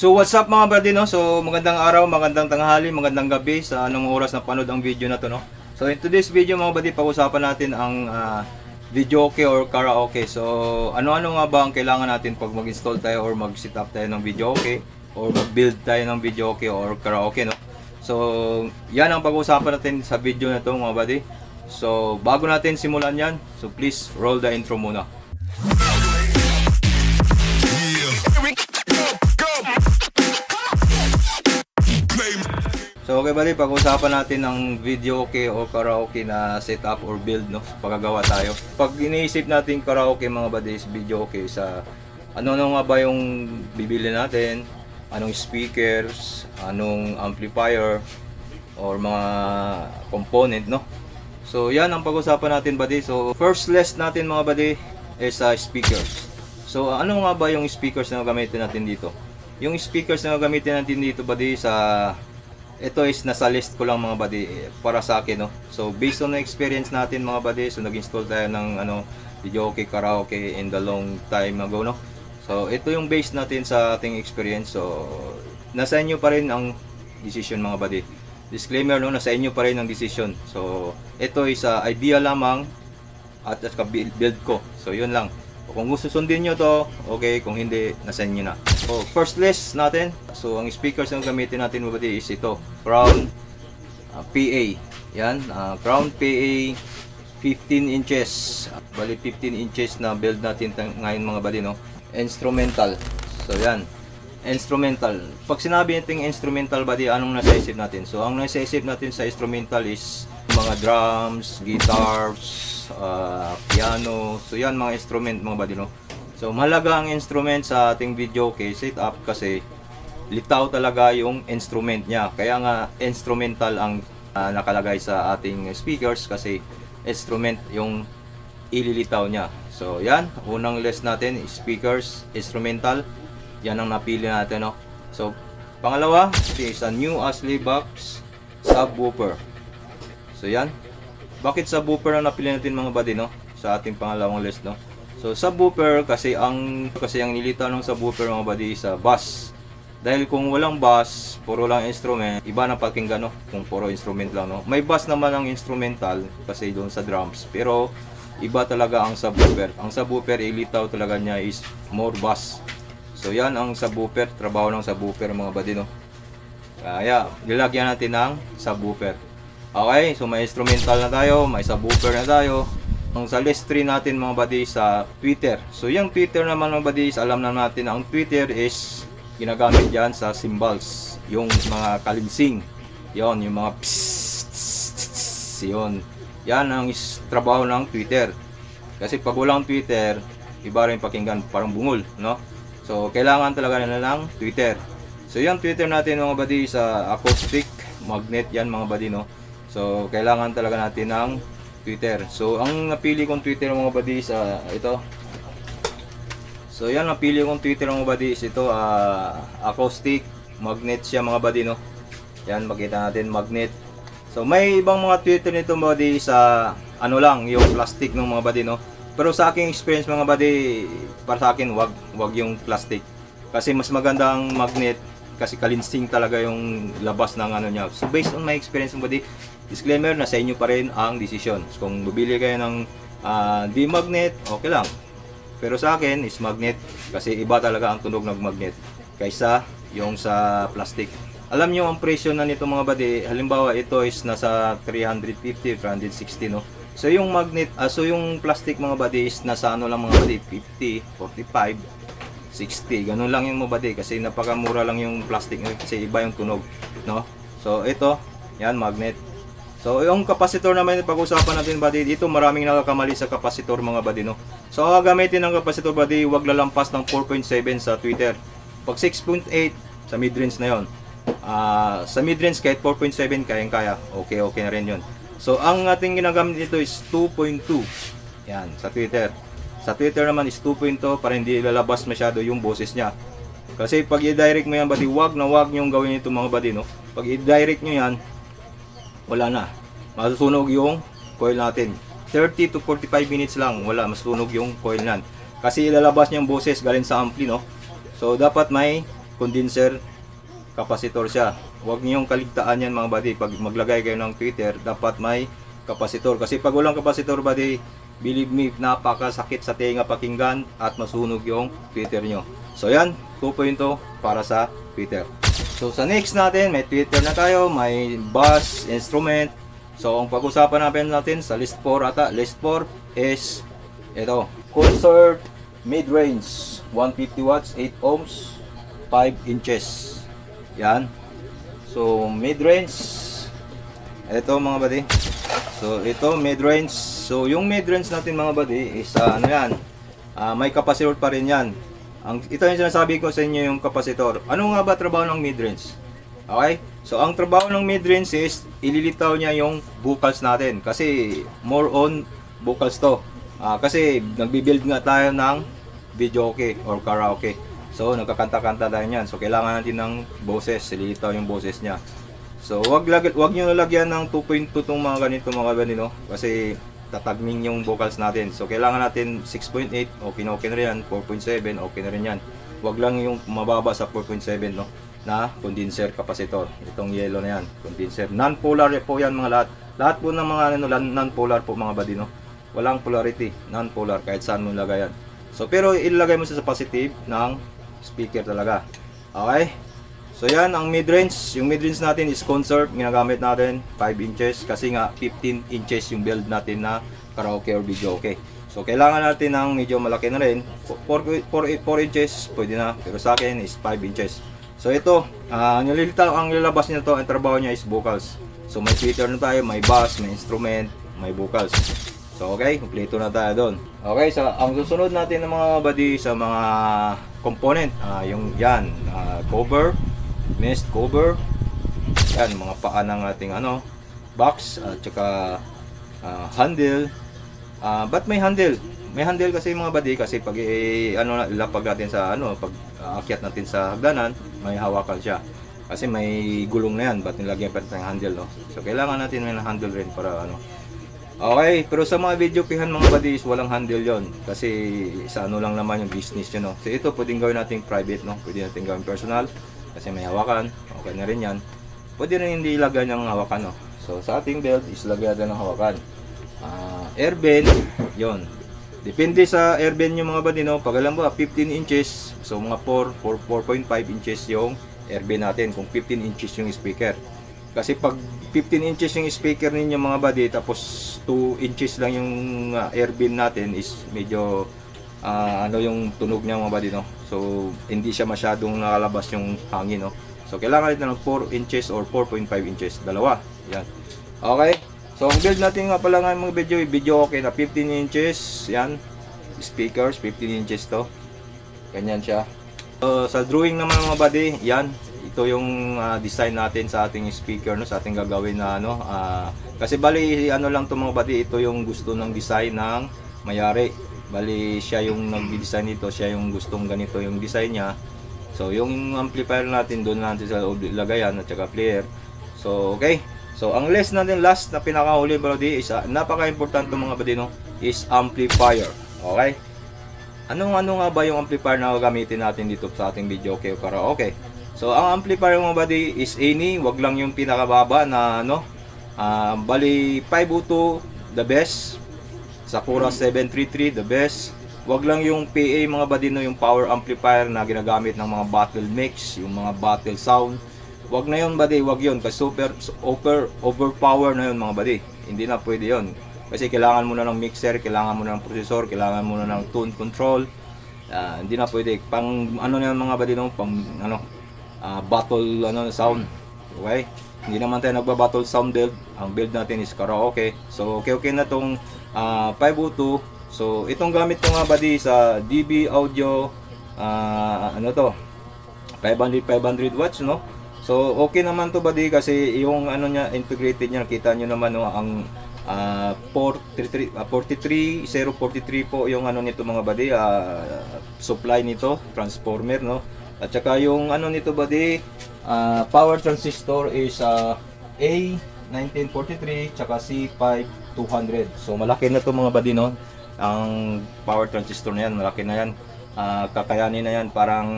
So what's up mga buddy no? So magandang araw, magandang tanghali, magandang gabi sa anong oras na panood ang video na to no. So in today's video mga buddy, pag-usapan natin ang ah, videoke or karaoke. So ano-ano nga ba ang kailangan natin pag mag-install tayo or mag-set up tayo ng videoke or mag-build tayo ng videoke or karaoke no. So yan ang pag-usapan natin sa video na to mga buddy. So bago natin simulan yan, so please roll the intro muna. So okay buddy, pag-usapan natin ng videoke o karaoke na setup or build no, pagagawa tayo. Pag iniisip natin karaoke mga buddy is videoke sa ano ano nga ba yung bibili natin, anong speakers, anong amplifier or mga component no. So yan ang pag-usapan natin buddy. So first list natin mga buddy is uh, speakers. So ano nga ba yung speakers na gamitin natin dito? Yung speakers na gamitin natin dito buddy sa ito is nasa list ko lang mga buddy eh, para sa akin no. So based on experience natin mga buddy, so nag-install tayo ng ano videoke karaoke in the long time ago no. So ito yung base natin sa ating experience. So nasa inyo pa rin ang decision mga buddy. Disclaimer no, nasa inyo pa rin ang decision. So ito is uh, idea lamang at at build ko. So yun lang. Kung gusto sundin nyo to, okay. Kung hindi, nasa inyo na. So, first list natin. So, ang speakers na gamitin natin buddy is ito. Crown uh, PA. Yan. uh, Crown PA 15 inches. Bali 15 inches na build natin ngayon mga buddy, no? Instrumental. So, yan. Instrumental. Pag sinabi natin instrumental buddy, anong nasa isip natin? So, ang nasa isip natin sa instrumental is mga drums, guitars, uh, piano. So, yan mga instrument mga buddy, no? So, mahalaga ang instrument sa ating video kay setup kasi litaw talaga yung instrument niya. Kaya nga instrumental ang ah, nakalagay sa ating speakers kasi instrument yung ililitaw niya. So, yan. Unang list natin, speakers, instrumental. Yan ang napili natin, no? So, pangalawa, is a new Ashley box subwoofer. So, yan. Bakit subwoofer ang napili natin mga buddy, no? Sa ating pangalawang list, no? So, subwoofer kasi ang kasi ang nilitaw ng subwoofer mga buddy sa bass. Dahil kung walang bass, puro lang instrument, iba na pakinggan no, kung puro instrument lang no. May bass naman ang instrumental kasi doon sa drums, pero iba talaga ang subwoofer. Ang subwoofer ilitaw talaga niya is more bass. So yan ang subwoofer, trabaho ng subwoofer mga buddy no. Kaya nilagyan natin ng subwoofer. Okay, so may instrumental na tayo, may subwoofer na tayo. Ang sa list 3 natin mga buddy sa Twitter. So yung Twitter naman mga buddy, alam na natin na ang Twitter is ginagamit yan sa cymbals. Yung mga kalinsing. Yon, yung mga psst, yun. Yan ang is, trabaho ng Twitter. Kasi pag walang Twitter, iba rin pakinggan, parang bungol, no? So, kailangan talaga nila ng Twitter. So, yung Twitter natin mga buddy sa acoustic magnet yan mga buddy, no? So, kailangan talaga natin ng Twitter. So, ang napili kong Twitter mga buddy sa ito. So, yan napili kong Twitter mga buddy is ito, ah, acoustic magnet siya mga buddy, no? Yan, makita natin magnet. So, may ibang mga Twitter nito mga buddy sa ano lang, yung plastic ng mga buddy, no? Pero sa aking experience mga buddy, para sa akin, wag, wag yung plastic. Kasi mas maganda ang magnet kasi kalinsing talaga yung labas ng ano niya. So based on my experience buddy, disclaimer na sa inyo pa rin ang decision. So, kung bibili kayo ng ah, di magnet, okay lang. Pero sa akin is magnet kasi iba talaga ang tunog ng magnet kaysa yung sa plastic. Alam nyo ang presyo na nito mga buddy, halimbawa ito is nasa 350, 360 no. So yung magnet, ah, so yung plastic mga buddy is nasa ano lang mga buddy, 50, 45, 60. Ganun lang yung mga buddy kasi napakamura lang yung plastic kasi iba yung tunog, no? So ito, yan magnet. So yung capacitor naman yung pag-usapan natin buddy, dito maraming nakakamali sa capacitor mga buddy, no? So gagamitin ng capacitor buddy, wag lalampas ng 4.7 sa Twitter. Pag 6.8 sa mid-range na yon. Ah, sa mid-range kahit 4.7 kayang-kaya. Okay, okay na rin 'yon. So ang ating ginagamit dito is 2.2. Yan, sa Twitter. Sa Twitter naman is 2.2 para hindi lalabas masyado yung boses niya. Kasi pag i-direct mo yan, buddy, wag na wag nyo gawin ito mga buddy, no? Pag i-direct nyo yan, wala na. Masusunog yung coil natin. 30 to 45 minutes lang, wala, masusunog yung coil nan. Kasi ilalabas niya yung boses galing sa ampli, no? So, dapat may condenser capacitor siya. Huwag niyong kaligtaan yan mga buddy. Pag maglagay kayo ng tweeter, dapat may capacitor. Kasi pag walang capacitor buddy, believe me, napakasakit sa tenga pakinggan at masunog yung tweeter nyo. So yan, 2.0 para sa tweeter. So sa next natin, may tweeter na tayo, may bass, instrument. So ang pag-usapan natin natin sa list 4 ata, list 4 is ito, concert mid-range 150 watts, 8 ohms, 5 inches. Yan. So mid-range ito mga buddy. So ito mid-range. So yung mid-range natin mga buddy is ah, ano yan? Ah, may capacitor pa rin yan. Ang ito yung sinasabi ko sa inyo yung capacitor. Ano nga ba trabaho ng mid-range? Okay? So ang trabaho ng mid-range is ililitaw niya yung vocals natin kasi more on vocals to. Ah, kasi nagbi-build nga tayo ng video okay or karaoke. So nagkakanta-kanta tayo niyan. So kailangan natin ng boses, ililitaw yung boses niya. So wag wag niyo nalagyan ng 2.2 tong mga ganito mga ganito kasi tatagming yung vocals natin. So kailangan natin 6.8, okay na okay na rin yan. 4.7, okay na rin yan. Wag lang yung mababa sa 4.7 no na condenser capacitor. Itong yellow na yan, condenser. Non-polar po yan mga lahat. Lahat po ng mga ano, non-polar po mga buddy no. Walang polarity, non-polar kahit saan mo ilagay yan. So pero ilagay mo sa positive ng speaker talaga. Okay? So yan ang mid-range. Yung mid-range natin is concert. Ginagamit natin 5 inches kasi nga 15 inches yung build natin na karaoke or video okay. So kailangan natin ng medyo malaki na rin. 4, 4, 4 inches pwede na. Pero sa akin is 5 inches. So ito, ah ang nililitaw, ang lalabas niya to, ang trabaho niya is vocals. So may tweeter na tayo, may bass, may instrument, may vocals. So okay, kumpleto na tayo doon. Okay, so ang susunod natin ng mga buddy sa mga component, ah yung yan, ah, cover, mist cover, yan, mga paa ng ating ano, box, at saka ah, handle. Ah, ba't may handle? May handle kasi mga buddy kasi pag ano ilapag natin sa ano, pag aakyat natin sa hagdanan, may hawakan siya. Kasi may gulong na yan, ba't nilagyan pa ng handle, no? So, kailangan natin may handle rin para ano, Okay, pero sa mga video pihan mga buddies, walang handle yon Kasi sa ano lang naman yung business yun, no? So ito, pwedeng gawin natin private, no? Pwede natin gawin personal. Kasi may hawakan. Okay na rin yan. Pwede rin hindi ilagay ng hawakan, no? So sa ating belt, is lagyan natin ng hawakan. Ah, air bend, yon Depende sa air bend yung mga buddy, no? Pag alam mo, 15 inches, so mga 4, 4 4.5 inches yung air bend natin kung 15 inches yung speaker. Kasi pag 15 inches yung speaker ninyo mga buddy tapos 2 inches lang yung uh, air bin natin is medyo ah, ano yung tunog niya mga buddy no. So hindi siya masyadong nakalabas yung hangin no. So kailangan natin ng 4 inches or 4.5 inches, dalawa. Yan. Okay. So ang build natin nga pala nga mga video, video okay na 15 inches, yan. Speakers 15 inches to. Ganyan siya. So, sa drawing naman mga buddy, yan. Ito yung ah, design natin sa ating speaker, no, sa ating gagawin na ano. ah, kasi bali, ano lang to mga buddy, ito yung gusto ng design ng mayari. Bali, siya yung nag-design nito, siya yung gustong ganito yung design niya. So, yung amplifier natin, doon natin sa loob lagayan at saka player. So, okay. So, ang last natin, last na pinakahuli, buddy, is ah, napaka-importante mga buddy, no, is amplifier. Okay? Anong ano nga ba yung amplifier na gagamitin natin dito sa ating video okay o karaoke? So ang amplifier mga buddy is any, wag lang yung pinakababa na ano. ah bali 502 the best. Sakura 733 the best. Wag lang yung PA mga buddy no, yung power amplifier na ginagamit ng mga battle mix, yung mga battle sound. Wag na yun buddy, wag yun kasi super over overpower na yun mga buddy. Hindi na pwede yun. Kasi kailangan mo na ng mixer, kailangan mo na ng processor, kailangan mo na ng tone control. Ah, hindi na pwede. Pang ano na yun mga buddy no, pang ano ah, battle ano sound. Okay? Hindi naman tayo nagba-battle sound build. Ang build natin is karaoke. So okay okay na tong ah, 502. So itong gamit ko nga buddy sa DB Audio ah, ano to? 500 500 watts no. So okay naman to buddy kasi yung ano niya integrated niya nakita niyo naman no ang ah 433 ah, 43043 po yung ano nito mga buddy ah, supply nito transformer no at saka yung ano nito buddy ah, power transistor is ah, A1943 tsaka C5200 so malaki na to mga buddy no ang power transistor na yan malaki na yan Ah, kakayanin na yan parang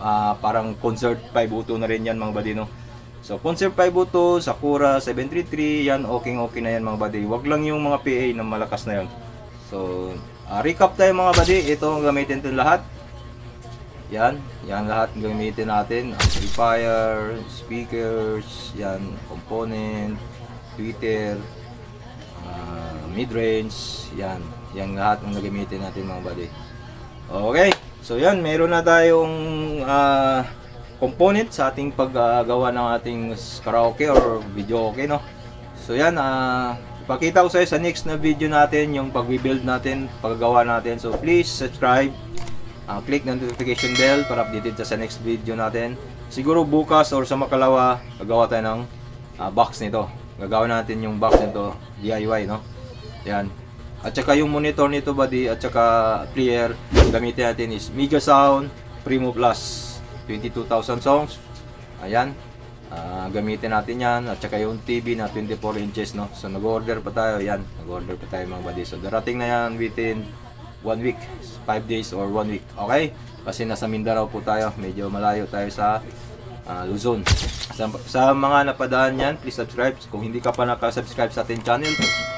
Ah, parang Concert 502 na rin yan mga buddy no. So Concert 502, Sakura 733, yan okay okay na yan mga buddy. Wag lang yung mga PA na malakas na yan. So ah, recap tayo mga buddy, ito ang gamitin natin lahat. Yan, yan lahat gamitin natin. Amplifier, speakers, yan, component, tweeter, ah, mid-range, yan. Yan lahat ang gagamitin natin mga buddy. Okay, so yan, meron na tayong ah, component sa ating paggawa ng ating karaoke or video okay, no? So yan, ah, ipakita ko sa sa next na video natin yung pag-build natin, paggawa natin. So please subscribe, ah, click ng notification bell para updated sa, next video natin. Siguro bukas or sa makalawa, gagawa tayo ng ah, box nito. Gagawa natin yung box nito, DIY, no? Yan. At saka yung monitor nito buddy at saka player gamitin natin is Mega Sound Primo Plus 22,000 songs. Ayan. Ah, gamitin natin yan at saka yung TV na 24 inches no. So nag-order pa tayo yan. Nag-order pa tayo mga buddy. So darating na yan within 1 week, 5 days or 1 week. Okay? Kasi nasa Mindanao po tayo. Medyo malayo tayo sa ah, Luzon. Sa, sa mga napadaan yan, please subscribe. Kung hindi ka pa nakasubscribe sa ating channel,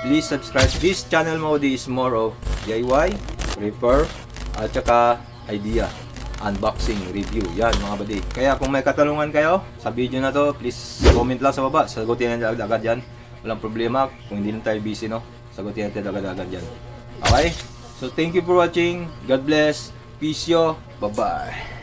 please subscribe. This channel mo is more of DIY, repair, at saka idea, unboxing, review. Yan mga buddy. Kaya kung may katanungan kayo sa video na to, please comment lang sa baba. Sagutin natin agad yan. Walang problema. Kung hindi na tayo busy, no? Sagutin natin agad-agad yan. Okay? So thank you for watching. God bless. Peace yo. Bye-bye.